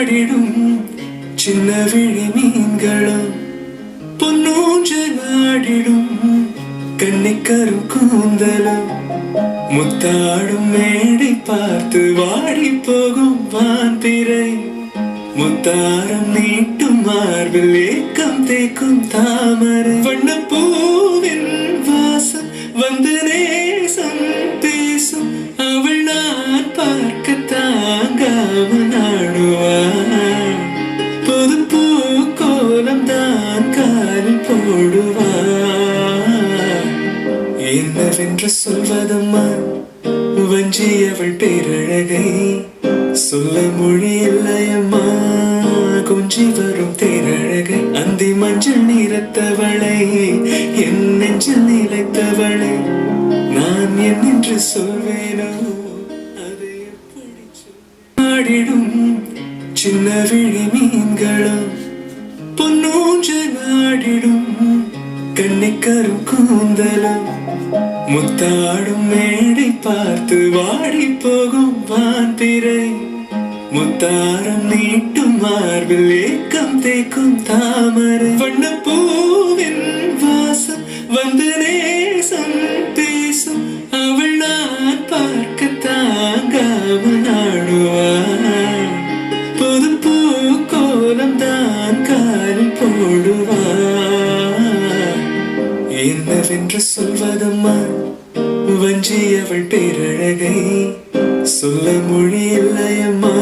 ஆடிடும் சின்ன விழி மீன்களும் பொன்னூஞ்சலாடிடும் கண்ணிக்கரும் கூந்தலும். முத்தாடும் மேடை பார்த்து வாடி போகும் வான்பிறை. முத்தாரம் நீட்டும் மார்பில் ஏக்கம் தேக்கும் தாமரை. வண்ண பூவின் வாசம் வந்து நேசம் பேசும். அவள் நான் பார்க்க என்னவென்று சொல்வதம்மா வஞ்சியவள் பேரழகை சொல்ல மொழி இல்லையம்மா கொஞ்சி வரும் தேரழகை அந்தி மஞ்சள் நிறத்தவளை என் நெஞ்சில் நிலைத்தவளை. நான் என்னென்று சொல்வேனோ அதை எப்படி ஆடிடும் சின்ன விழி மீன்களும் பொன்னூஞ்சலாடிடும் தென்னைக்கரும் கூந்தலும் முத்தாடும் மேடை பார்த்து வாடி போகும் வான்பிறை முத்தாரம் நீட்டும் மார்பில் ஏக்கம் தேக்கும் தாமரை. வண்ண பூவின் வாசம் வந்து நேசம் என்னவென்று சொல்வதம்மா வஞ்சி அவள் பேரழகை சொல்ல மொழி இல்லையம்மா.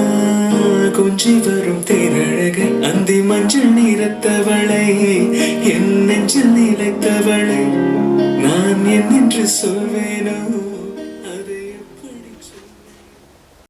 கொஞ்சி வரும் தேரழகை அந்தி மஞ்சள் நிறத்தவளை என் நெஞ்சில் நிலைத்தவளை. நான் என்னென்று சொல்வேனோ?